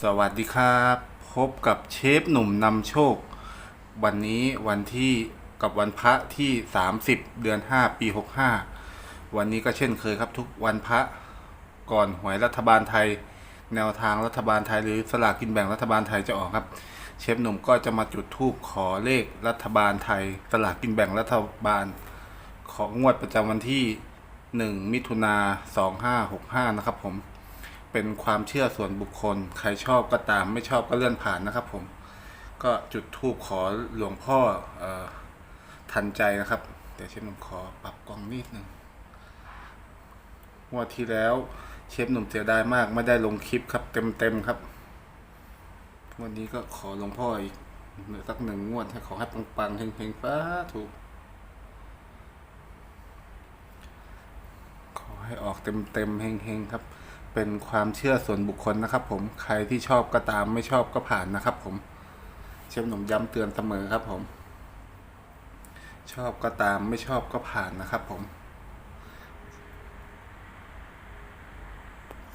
สวัสดีครับ พบกับเชฟหนุ่มนำโชค วันนี้วันที่กับวันพระที่ 30 เดือน 5 ปี 65 วันนี้ก็เช่นเคยครับทุกวันพระก่อนหวยรัฐบาลไทย แนวทางรัฐบาลไทยหรือสลากกินแบ่งรัฐบาลไทยจะออกครับ เชฟหนุ่มก็จะมาจุดธูปขอเลขรัฐบาลไทย สลากกินแบ่งรัฐบาล ของงวดประจำวันที่ 1 มิถุนา2565 นะครับผม เป็นความเชื่อส่วนบุคคล ใครชอบก็ตามไม่ชอบก็เลื่อนผ่านนะครับผม ก็จุดธูปขอหลวงพ่ออทันใจนะครับ เดี๋ยวเชฟหนุ่มขอปรับกล้องนิดนึงงวดที่แล้วเชฟหนุ่มเสียดายมากไม่ได้ลงคลิปครับ เต็มๆครับ วันนี้ก็ขอหลวงพ่ออีกเหลือสักหนึ่งงวดให้ขอให้ปังๆเฮงๆฟ้าถูก ขอให้ออกเต็มๆเฮงๆครับ เป็นความเชื่อส่วนบุคคลนะครับ ผมใครที่ชอบก็ตามไม่ชอบก็ผ่านนะครับ ผม เชฟหนุ่มย้ำเตือนเสมอครับ ผม ชอบก็ตามไม่ชอบก็ผ่านนะครับ ผม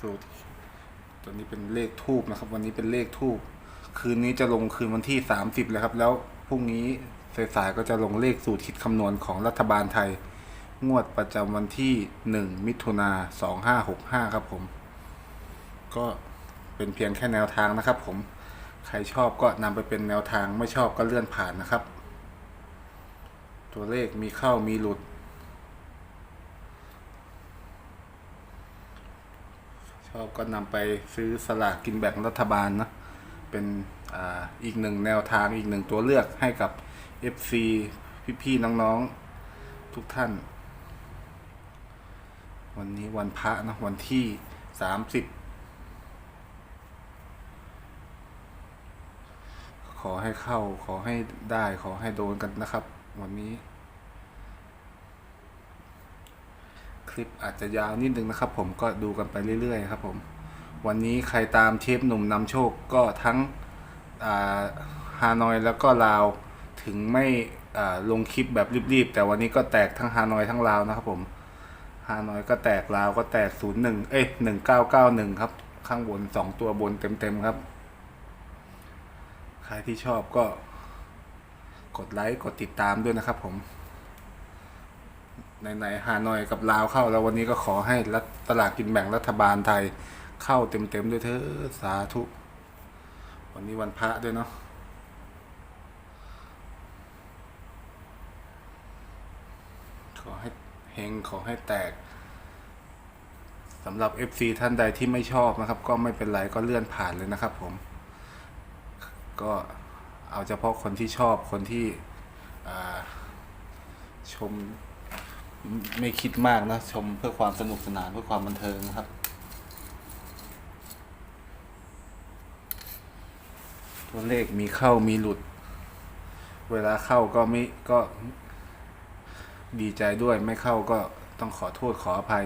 สูตรตัวนี้เป็นเลขทูบนะครับ วันนี้เป็นเลขทูบคืนนี้จะลงคืนวันที่สามสิบเลยครับ แล้วพรุ่งนี้สายๆก็จะลงเลขสูตรคิดคำนวณของรัฐบาลไทย งวดประจำวันที่หนึ่งมิถุนาสองห้าหกห้าครับผม ก็เป็นเพียงแค่แนวทางนะครับ ผมใครชอบก็นำไปเป็นแนวทางไม่ชอบก็เลื่อนผ่านนะครับ ตัวเลขมีเข้ามีหลุด ชอบก็นำไปซื้อสลากกินแบ่งรัฐบาลนะเป็นออีกหนึ่งแนวทางอีกหนึ่งตัวเลือกให้กับ FC พี่ๆน้องๆทุกท่าน วันนี้วันพระนะวันที่ 30 ขอให้เข้า ขอให้ได้ ขอให้โดนกันนะครับ วันนี้ คลิปอาจจะยาวนิดนึงนะครับ ผมก็ดูกันไปเรื่อยๆครับ ผม วันนี้ใครตามเชฟหนุ่มนำโชคก็ทั้งฮานอยแล้วก็ลาวถึงไม่ลงคลิปแบบรีบๆ แต่วันนี้ก็แตกทั้งฮานอยทั้งลาวนะครับผมฮานอยก็แตกลาวก็แตกศูนย์หนึ่งเอ้ยหนึ่งเก้าเก้าหนึ่งครับ ข้างบนสองตัวบนเต็มๆครับ ครที่ชอบก็กดไลค์กดติดตามด้วยนะครับผมในๆฮานอยกับลาวเข้า แล้ววันนี้ก็ขอให้รัฐตลากกินแบ่งรัฐบาลไทยเข้าเต็มๆด้วยเถอะสาธุ วันนี้วันพระด้วยเนาะขอให้เฮงขอให้แตกสำหรับ FC ท่านใดที่ไม่ชอบนะครับ ก็ไม่เป็นไรก็เลื่อนผ่านเลยนะครับผม ก็เอาเฉพาะคนที่ชอบคนที่ชมไม่คิดมากนะ ชมเพื่อความสนุกสนานเพื่อความบันเทิงนะครับ ตัวเลขมีเข้ามีหลุด เวลาเข้าก็ไม่ก็ดีใจด้วยไม่เข้าก็ต้องขอโทษขออภัย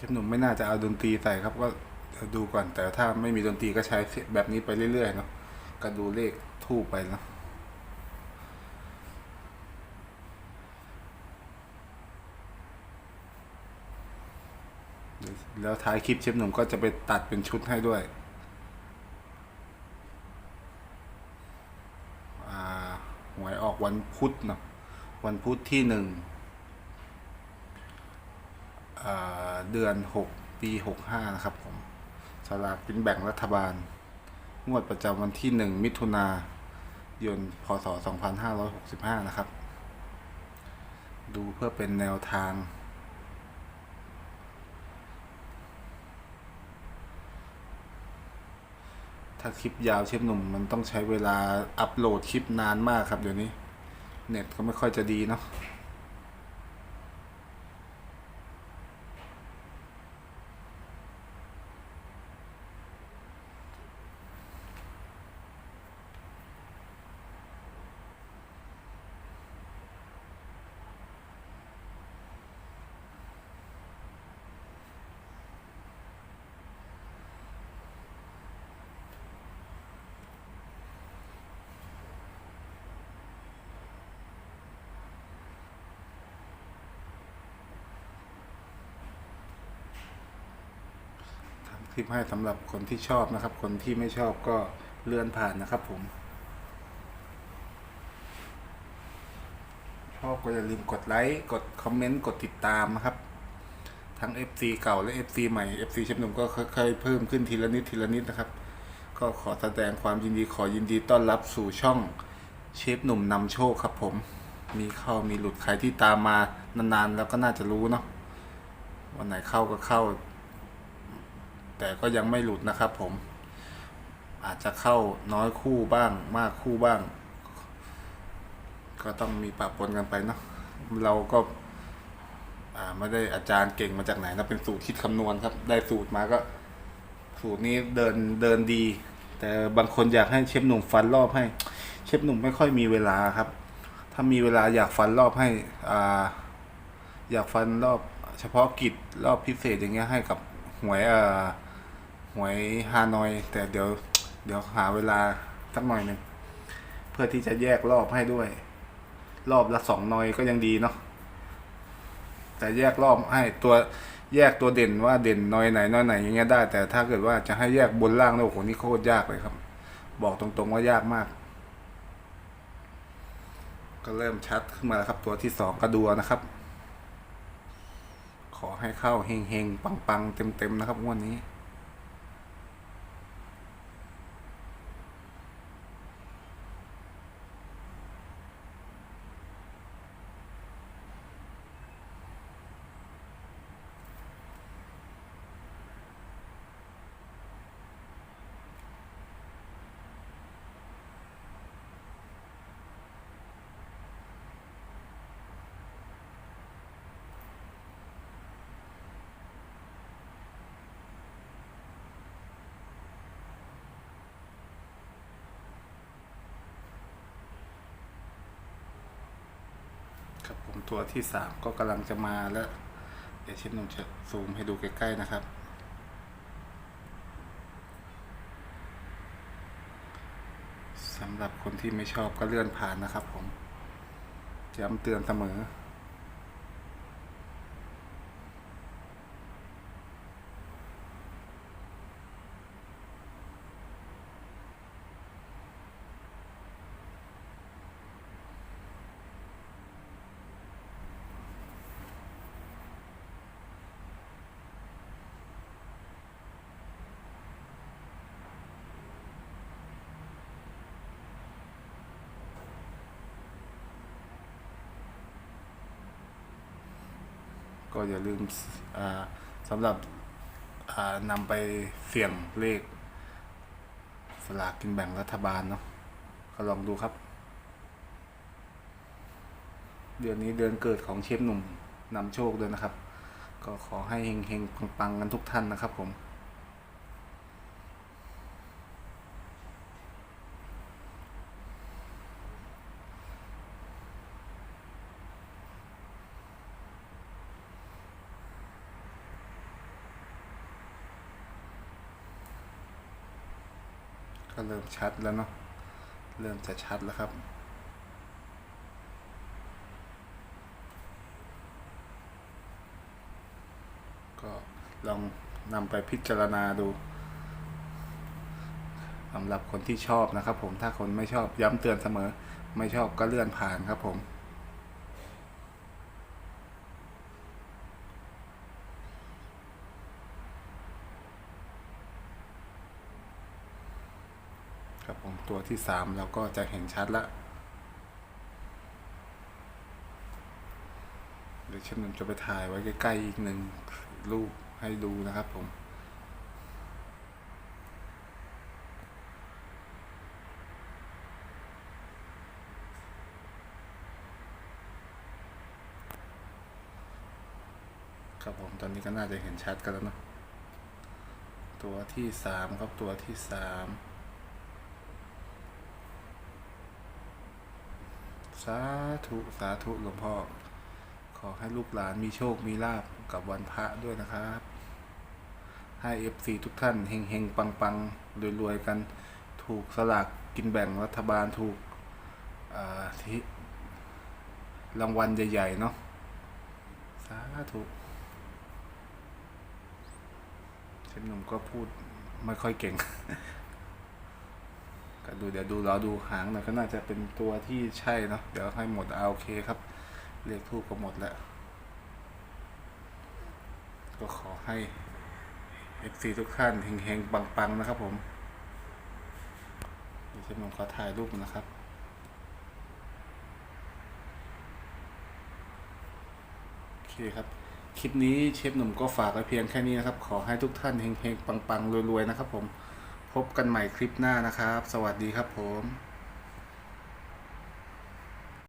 เชฟหนุ่มไม่น่าจะเอาดนตรีใส่ครับ ก็ดูก่อนแต่ถ้าไม่มีดนตรีก็ใช้แบบนี้ไปเรื่อยๆเนาะก็ดูเลขทูบไปเนาะแล้วท้ายคลิปเชฟหนุ่มก็จะไปตัดเป็นชุดให้ด้วยอ่าหวยออกวันพุธเนาะวันพุธที่หนึ่งอ่า เดือนหกปีหกห้านะครับผมสลากกินแบ่งรัฐบาล งวดประจำวันที่หนึ่งมิถุนายน พศสองพันห้าร้อยหกสิบห้านะครับ ดูเพื่อเป็นแนวทาง ถ้าคลิปยาวเชฟหนุ่มมันต้องใช้เวลาอัปโหลดคลิปนานมากครับเดี๋ยวนี้ เน็ตก็ไม่ค่อยจะดีเนาะ ลิปให้สำหรับคนที่ชอบนะครับ คนที่ไม่ชอบก็เลื่อนผ่านนะครับผม ชอบก็อย่าลืมกดไลค์ กดคอมเมนต์ กดติดตามนะครับ ทั้ง FC เก่าและ FC ใหม่ FC ชฟหนุ่มก็ค่อยๆเพิ่มขึ้นทีละนิดทีละนิดนะครับ ก็ขอแสดงความยินดีขอยินดีต้อนรับสู่ช่องเชฟหนุ่มนำโชคครับผม มีเข้ามีหลุดใครที่ตามมานานๆ แล้วก็น่าจะรู้เนาะวันไหนเข้าก็เข้า แต่ก็ยังไม่หลุดนะครับผม อาจจะเข้าน้อยคู่บ้าง มากคู่บ้าง ก็ต้องมีปะปนกันไปเนาะเราก็อ่าไม่ได้อาจารย์เก่งมาจากไหนนะเป็นสูตรคิดคำนวณครับ ได้สูตรมาก็ สูตรนี้เดินเดินดี แต่บางคนอยากให้เชฟหนุ่มฟันรอบให้ เชฟหนุ่มไม่ค่อยมีเวลาครับ ถ้ามีเวลาอยากฟันรอบให้อ่าอยากฟันรอบเฉพาะกิจรอบพิเศษอย่างเงี้ยให้กับหวยอ่า หวยฮานอย แต่เดี๋ยว เดี๋ยวหาเวลาสักหน่อยหนึ่งเพื่อที่จะแยกรอบให้ด้วย รอบละสองนอยก็ยังดีเนาะแต่แยกรอบให้ตัวแยกตัวเด่นว่าเด่นนอยไหนนอยไหนอย่างเงี้ยได้ แต่ถ้าเกิดว่าจะให้แยกบนล่างเนี่ยโอ้โหนี่โคตรยากเลยครับ บอกตรงๆว่ายากมาก ก็เริ่มชัดขึ้นมาแล้วครับ ตัวที่สองกระดัวนะครับ ขอให้เข้าเฮงเฮงปังๆเต็มๆนะครับงวดนี้ ตัวที่สามก็กำลังจะมาแล้ว เดี๋ยวเชฟหนุ่มจะซูมให้ดูใกล้ๆนะครับ สำหรับคนที่ไม่ชอบก็เลื่อนผ่านนะครับผมย้ำเตือนเสมอ ก็อย่าลืมสำหรับนำไปเสี่ยงเลขสลากกินแบ่งรัฐบาลเนาะก็ลองดูครับ เดือนนี้เดือนเกิดของเชฟหนุ่มนำโชคด้วยนะครับ ก็ขอให้เฮงๆปังๆกันทุกท่านนะครับผม ก็เริ่มชัดแล้วเนาะเริ่มจะชัดแล้วครับก็ลองนำไปพิจารณาดูสำหรับคนที่ชอบนะครับผมถ้าคนไม่ชอบย้ำเตือนเสมอ ไม่ชอบก็เลื่อนผ่านครับผม ครับผมตัวที่สามเราก็จะเห็นชัดแล้วเดี๋ยวฉันนจะไปถ่ายไว้ใกล้ๆอีกหนึ่งรูปให้ดูนะครับผมครับผมตอนนี้ก็น่าจะเห็นชัดกันแล้วเนอะตัวที่สามครับตัวที่สาม สาธุสาธุหลวงพ่อ ขอให้ลูกหลานมีโชคมีลาบกับวันพระด้วยนะครับ ให้เอฟซีทุกท่านเฮงเฮงปังปังรวยรวยๆกัน ถูกสลากกินแบ่งรัฐบาลถูกที่รางวัลใหญ่ ๆ เนาะสาธุเชฟหนุ่มก็พูดไม่ค่อยเก่ง ก็ดูเดี๋ยวดูรอดูหางหน่อยก็น่าจะเป็นตัวที่ใช่เนาะเดี๋ยวให้หมดเอาโอเคครับ เลขทูกก็หมดแล้ว ก็ขอให้ FC ทุกท่านเฮงๆ ปังๆ นะครับผมเดี๋ยวเชฟหนุ่มขอถ่ายรูปนะครับโอเคครับ คลิปนี้เชฟหนุ่มก็ฝากไว้เพียงแค่นี้นะครับ ขอให้ทุกท่านเฮงๆ ปังๆ รวยๆ นะครับผม พบกันใหม่คลิปหน้านะครับ สวัสดีครับผม